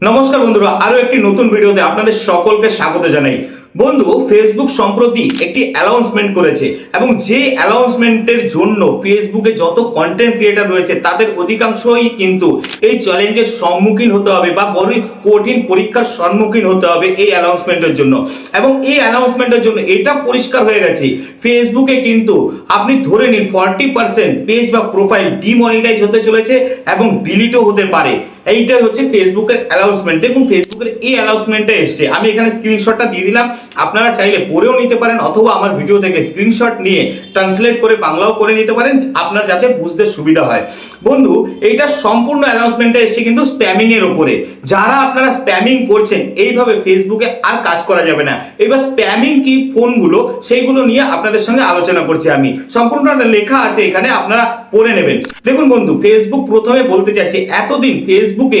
নমস্কার বন্ধুরা আরও একটি নতুন ভিডিওতে আপনাদের সকলকে স্বাগত জানাই। বন্ধু ফেসবুক সম্প্রতি একটি অ্যানাউন্সমেন্ট করেছে এবং যে অ্যানাউন্সমেন্টের জন্য ফেসবুকে যত কন্টেন্ট ক্রিয়েটার রয়েছে, তাদের অধিকাংশই কিন্তু এই চ্যালেঞ্জের সম্মুখীন হতে হবে বা বড়ই কঠিন পরীক্ষার সম্মুখীন হতে হবে এই অ্যানাউন্সমেন্টের জন্য। এবং এই অ্যানাউন্সমেন্টের জন্য এটা পরিষ্কার হয়ে গেছে ফেসবুকে কিন্তু আপনি ধরে নিন ফর্টি পার্সেন্ট পেজ বা প্রোফাইল ডিমনিটাইজ হতে চলেছে এবং ডিলিটও হতে পারে। এইটাই হচ্ছে ফেসবুকের অ্যানাউন্সমেন্ট দেখুন ফেসবুকের এই অ্যানাউন্সমেন্টটা এসছে। আমি এখানে স্ক্রিনশটটা দিয়ে দিলাম। আপনারা চাইলে পড়েও নিতে পারেন অথবা আমার ভিডিও থেকে স্ক্রিনশট নিয়ে ট্রান্সলেট করে বাংলাও করে নিতে পারেন, আপনার যাতে বুঝতে সুবিধা হয়। বন্ধু, এইটা সম্পূর্ণ অ্যানাউন্সমেন্টটা এসছে কিন্তু স্প্যামিং এর উপরে। যারা আপনারা স্প্যামিং করছেন, এইভাবে ফেসবুকে আর কাজ করা যাবে না। এবার স্প্যামিং কি ফোনগুলো সেইগুলো নিয়ে আপনাদের সঙ্গে আলোচনা করছি আমি। সম্পূর্ণ লেখা আছে এখানে, আপনারা পড়ে নেবেন। দেখুন বন্ধু ফেসবুক প্রথমে বলতে চাইছে, এতদিন ফেসবুকে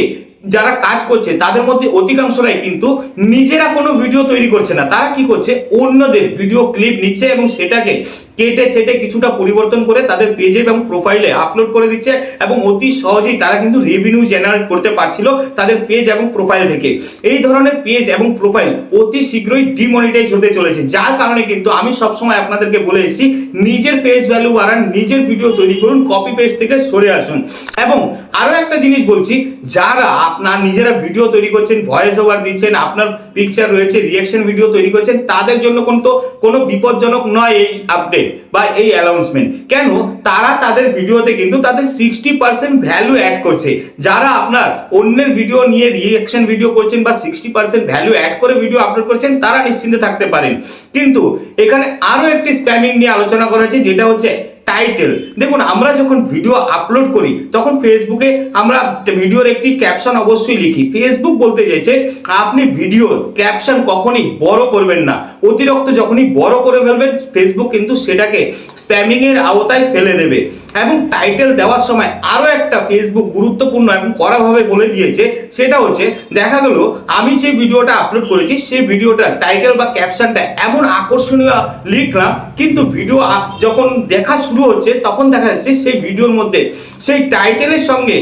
যারা কাজ করছে, তাদের মধ্যে অধিকাংশরাই কিন্তু নিজেরা কোনো ভিডিও তৈরি করছে না। তারা কি করছে? অন্যদের ভিডিও ক্লিপ নিচ্ছে এবং সেটাকে কেটে ছেটে কিছুটা পরিবর্তন করে তাদের পেজে এবং প্রোফাইলে আপলোড করে দিচ্ছে এবং অতি সহজেই তারা কিন্তু রেভিনিউ জেনারেট করতে পারছিল তাদের পেজ এবং প্রোফাইল থেকে। এই ধরনের পেজ এবং প্রোফাইল অতি শীঘ্রই ডিমনিটাইজ হতে চলেছে। যার কারণে কিন্তু আমি সবসময় আপনাদেরকে বলে এসেছি, নিজের পেজ ভ্যালু বাড়ান, নিজের ভিডিও তৈরি করুন কপি পেজ থেকে সরে আসুন। এবং আরও একটা জিনিস বলছি, যারা আপনার নিজেরা ভিডিও তৈরি করছেন ভয়েস ওভার দিচ্ছেন, আপনার পিকচার রয়েছে রিয়াকশন ভিডিও তৈরি করছেন, তাদের জন্য কিন্তু কোনো বিপজ্জনক নয় এই আপডেট বা এই অ্যানাউন্সমেন্ট কেন? তারা তাদের ভিডিওতে কিন্তু তাদের সিক্সটি পার্সেন্ট ভ্যালু অ্যাড করছে। যারা আপনার অন্যের ভিডিও নিয়ে রিয়াকশন ভিডিও করছেন বা সিক্সটি পার্সেন্ট ভ্যালু অ্যাড করে ভিডিও আপলোড করছেন, তারা নিশ্চিন্তে থাকতে পারেন। কিন্তু এখানে আরও একটি স্প্যামিং নিয়ে আলোচনা করা হচ্ছে যেটা হচ্ছে টাইটেল দেখুন, আমরা যখন ভিডিও আপলোড করি, তখন ফেসবুকে আমরা ভিডিওর একটি ক্যাপশন অবশ্যই লিখি। ফেসবুক বলতে চাইছে, আপনি ভিডিও ক্যাপশন কখনই বড় করবেন না। অতিরিক্ত যখনই বড় করে ফেলবেন ফেসবুক কিন্তু সেটাকে স্প্যামিং এর আওতায় ফেলে দেবে। এবং টাইটেল দেওয়ার সময় আরও একটা ফেসবুক গুরুত্বপূর্ণ এবং কড়াভাবে বলে দিয়েছে, সেটা হচ্ছে, দেখা গেল, আমি যে ভিডিওটা আপলোড করেছি, সেই ভিডিওটা টাইটেল বা ক্যাপশনটা এমন আকর্ষণীয় লিখলাম, কিন্তু ভিডিও যখন দেখা শুরু হচ্ছে, তখন দেখা যাচ্ছে সেই ভিডিওর মধ্যে সেই টাইটেলের সঙ্গে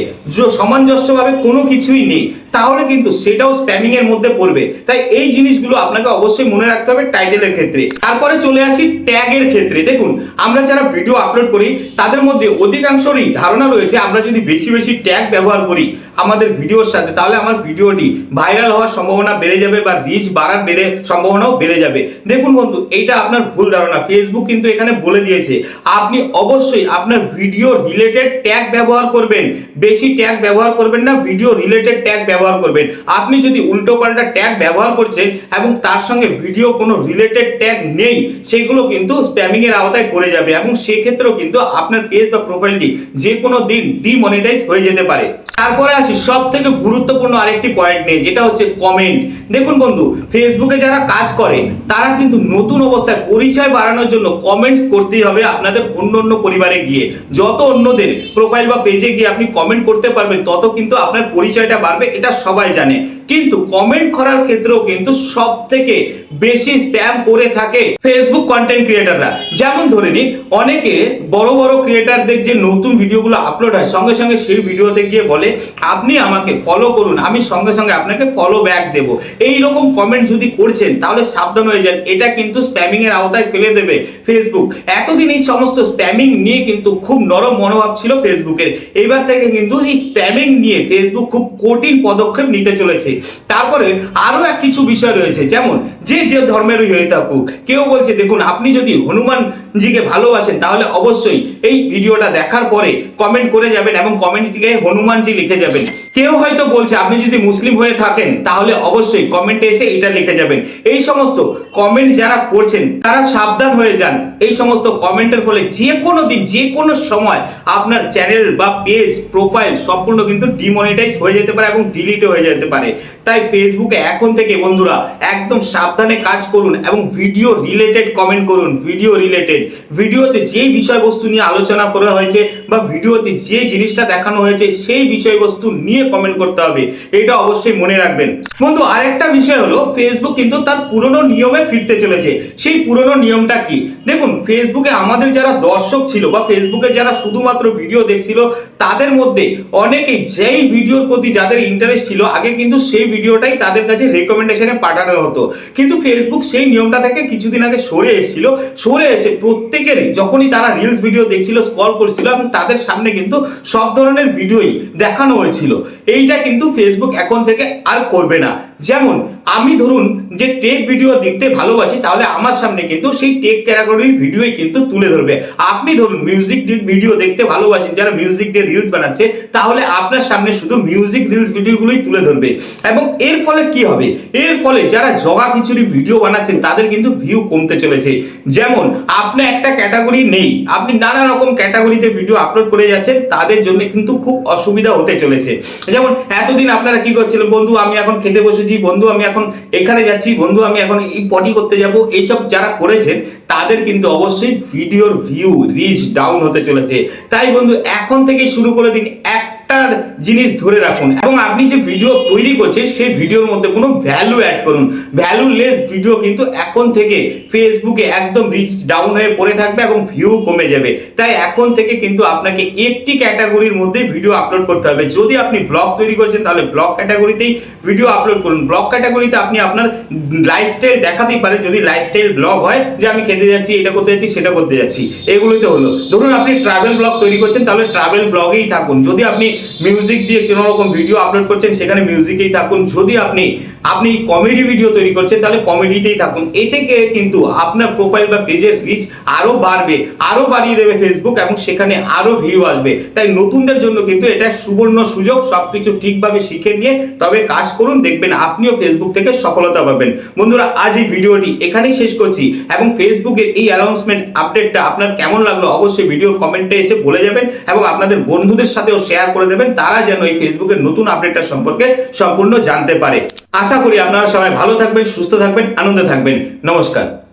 সামঞ্জস্যভাবে কোনো কিছুই নেই। তাহলে কিন্তু সেটাও স্প্যামিং এর মধ্যে পড়বে। তাই এই জিনিসগুলো আপনাকে অবশ্যই মনে রাখতে হবে টাইটেলের ক্ষেত্রে। তারপরে চলে আসি ট্যাগের ক্ষেত্রে। দেখুন, আমরা যারা ভিডিও আপলোড করি, তাদের মধ্যে অধিকাংশরই ধারণা রয়েছে, আমরা যদি বেশি বেশি ট্যাগ ব্যবহার করি আমাদের ভিডিওর সাথে, তাহলে আমার ভিডিওটি ভাইরাল হওয়ার সম্ভাবনা বেড়ে যাবে বা রিচ বাড়ার বেড়ে, সম্ভাবনাও বেড়ে যাবে। দেখুন বন্ধু, এইটা আপনার ভুল ধারণা। ফেসবুক কিন্তু এখানে বলে দিয়েছে, আপনি অবশ্যই আপনার ভিডিও রিলেটেড ট্যাগ ব্যবহার করবেন। বেশি ট্যাগ ব্যবহার করবেন না ভিডিও রিলেটেড ট্যাগ ব্যবহার করবেন। আপনি যদি উল্টো পাল্টা ট্যাগ ব্যবহার করছেন এবং তার সঙ্গে ভিডিও কোনো রিলেটেড ট্যাগ নেই, সেগুলো কিন্তু স্প্যামিং এর আওতায় পড়ে যাবে এবং সেক্ষেত্রেও কিন্তু আপনার পেজ বা প্রোফাইলটি যে কোনো দিন ডিমনিটাইজ হয়ে যেতে পারে। তারপরে আসি সব থেকে গুরুত্বপূর্ণ আরেকটি পয়েন্ট নেই যেটা হচ্ছে কমেন্ট দেখুন বন্ধু ফেসবুকে যারা কাজ করে, তারা কিন্তু নতুন অবস্থায় পরিচয় বাড়ানোর জন্য কমেন্টস করতেই হবে আপনাদের অন্য অন্য পরিবারে গিয়ে। যত অন্যদের প্রোফাইল বা পেজে গিয়ে আপনি কমেন্ট করতে পারবেন, তত কিন্তু আপনার পরিচয়টা বাড়বে, এটা সবাই জানে। কিন্তু কমেন্ট করার ক্ষেত্রেও কিন্তু সব থেকে বেশি স্প্যাম করে থাকে ফেসবুক কন্টেন্ট ক্রিয়েটাররা যেমন ধরে নিন, অনেকে বড় বড় ক্রিয়েটারদের যে নতুন ভিডিওগুলো আপলোড হয়, সঙ্গে সঙ্গে সেই ভিডিওতে গিয়ে বলে আপনি আমাকে ফলো করুন, আমি সঙ্গে সঙ্গে আপনাকে ফলো ব্যাক দেব। এই রকম কমেন্ট যদি করছেন, তাহলে সাবধান হয়ে যান। এটা কিন্তু স্প্যামিং এর আওতায় ফেলে দেবে ফেসবুক এতদিন এই সমস্ত স্প্যামিং নিয়ে কিন্তু খুব নরম মনোভাব ছিল ফেসবুকের এবার থেকে কিন্তু এই স্প্যামিং নিয়ে ফেসবুক খুব কঠিন পদক্ষেপ নিতে চলেছে। তারপরে আরও এক কিছু বিষয় রয়েছে। যেমন, যে যে ধর্মেরই হয়ে থাকুক, কেউ বলছে, দেখুন, আপনি যদি হনুমানজিকে ভালোবাসেন, তাহলে অবশ্যই এই ভিডিওটা দেখার পরে কমেন্ট করে যাবেন এবং কমেন্ট কমেন্টটিকে হনুমানজি লিখে যাবেন। কেউ হয়তো বলছে, আপনি যদি মুসলিম হয়ে থাকেন, তাহলে অবশ্যই কমেন্টে এসে এটা লিখে যাবেন। এই সমস্ত কমেন্ট যারা করছেন, তারা সাবধান হয়ে যান। এই সমস্ত কমেন্টের ফলে যে কোনো দিন, যে কোনো সময় আপনার চ্যানেল বা পেজ প্রোফাইল সম্পূর্ণ কিন্তু ডিমনিটাইজ হয়ে যেতে পারে এবং ডিলিটও হয়ে যেতে পারে। তাই ফেসবুকে এখন থেকে বন্ধুরা, একদম সাবধানে কাজ করুন এবং ভিডিও রিলেটেড কমেন্ট করুন ভিডিও রিলেটেড ভিডিওতে যেই বিষয়বস্তু নিয়ে আলোচনা করা হয়েছে বা ভিডিওতে যে জিনিসটা দেখানো হয়েছে, সেই বিষয় বিষয়বস্তু নিয়ে কমেন্ট করতে হবে, এটা অবশ্যই মনে রাখবেন। বন্ধু, আরেকটা বিষয় হলো ফেসবুক কিন্তু তার পুরনো নিয়মে ফিরতে চলেছে। সেই পুরনো নিয়মটা কি? দেখুন ফেসবুকে আমাদের যারা দর্শক ছিল বা ফেসবুকে যারা শুধুমাত্র ভিডিও দেখছিল, তাদের মধ্যে অনেকেই যেই ভিডিওর প্রতি যাদের ইন্টারেস্ট ছিল, আগে কিন্তু সেই ভিডিওটাই তাদের কাছে রেকমেন্ডেশনে পাঠানো হতো। কিন্তু ফেসবুক সেই নিয়মটা থেকে কিছুদিন আগে সরে এসেছিল। সরে এসে প্রত্যেকের যখনই তারা রিলস ভিডিও দেখছিল স্ক্রল করছিল, এবং তাদের সামনে কিন্তু সব ধরনের ভিডিওই দেখানো হয়েছিল। এইটা কিন্তু ফেসবুক এখন থেকে আর করবে না। যেমন, আমি ধরুন যে টেক ভিডিও দেখতে ভালোবাসি, তাহলে আমার সামনে কিন্তু সেই টেক ক্যাটাগরির ভিডিওই কিন্তু তুলে ধরবে। আপনি ধরুন মিউজিক ভিডিও দেখতে ভালোবাসেন, যারা মিউজিক দিয়ে রিলস বানাচ্ছে, তাহলে আপনার সামনে শুধু মিউজিক রিলস ভিডিওগুলোই তুলে ধরবে। এবং এর ফলে কি হবে? এর ফলে যারা জগা খিচুড়ি ভিডিও বানাচ্ছেন, তাদের কিন্তু ভিউ কমতে চলেছে। যেমন আপনার একটা ক্যাটাগরি নেই, আপনি নানা রকম ক্যাটাগরিতে ভিডিও আপলোড করে যাচ্ছেন, তাদের জন্য কিন্তু খুব অসুবিধা হতে চলেছে। যেমন, এতদিন আপনারা কি করছিলেন বন্ধু? আমি এখন খেতে বসেছি বন্ধু, আমি এখন এখানে যাচ্ছি, বন্ধু, আমি এখন এই পটি করতে যাব। এইসব যারা করেছে, তাদের কিন্তু অবশ্যই ভিডিওর ভিউ রিচ ডাউন হতে চলেছে। তাই বন্ধু, এখন থেকে শুরু করে দিন একটা জিনিস ধরে রাখুন। এবং আপনি যে ভিডিও তৈরি করছেন, সেই ভিডিওর মধ্যে কোনো ভ্যালু অ্যাড করুন। ভ্যালুলেস ভিডিও কিন্তু এখন থেকে ফেসবুকে একদম রিচ ডাউন হয়ে পড়ে থাকবে এবং ভিউ কমে যাবে। তাই এখন থেকে কিন্তু আপনাকে একটি ক্যাটাগরির মধ্যে ভিডিও আপলোড করতে হবে। যদি আপনি ব্লগ তৈরি করছেন, তাহলে ব্লগ ক্যাটাগরিতেই ভিডিও আপলোড করুন। ব্লগ ক্যাটাগরিতে আপনি আপনার লাইফস্টাইল দেখাতেই পারেন যদি লাইফস্টাইল ব্লগ হয় যে আমি খেতে যাচ্ছি, এটা করতে যাচ্ছি, সেটা করতে যাচ্ছি। এগুলোতে হলো। ধরুন আপনি ট্রাভেল ব্লগ তৈরি করছেন, তাহলে ট্রাভেল ব্লগেই থাকুন। যদি আপনি মিউজিক দিয়ে কোনো রকম ভিডিও আপলোড করছেন, সেখানে মিউজিকেই থাকুন। যদি আপনি আপনি কমেডি ভিডিও তৈরি করছেন, তাহলে কমেডিতেই থাকুন। এই থেকে কিন্তু আপনার প্রোফাইল বা পেজের রিচ আরও বাড়বে, আরও বাড়িয়ে দেবে ফেসবুক এবং সেখানে আরও ভিউ আসবে। তাই নতুনদের জন্য কিন্তু এটা সুবর্ণ সুযোগ, সবকিছু ঠিকভাবে শিখে নিয়ে তবে কাজ করুন, দেখবেন আপনিও ফেসবুক থেকে সফলতা পাবেন। বন্ধুরা, আজ এই ভিডিওটি এখানেই শেষ করছি এবং ফেসবুকের এই অ্যানাউন্সমেন্ট আপডেটটা আপনার কেমন লাগল অবশ্যই ভিডিওর কমেন্টে এসে বলে যাবেন এবং আপনাদের বন্ধুদের সাথেও শেয়ার করে দেবেন। তারা যেন এই ফেসবুকের নতুন আপডেটটা সম্পর্কে সম্পূর্ণ জানতে পারে। আশা করি আপনারা সবাই ভালো থাকবেন, সুস্থ থাকবেন, আনন্দে থাকবেন। নমস্কার।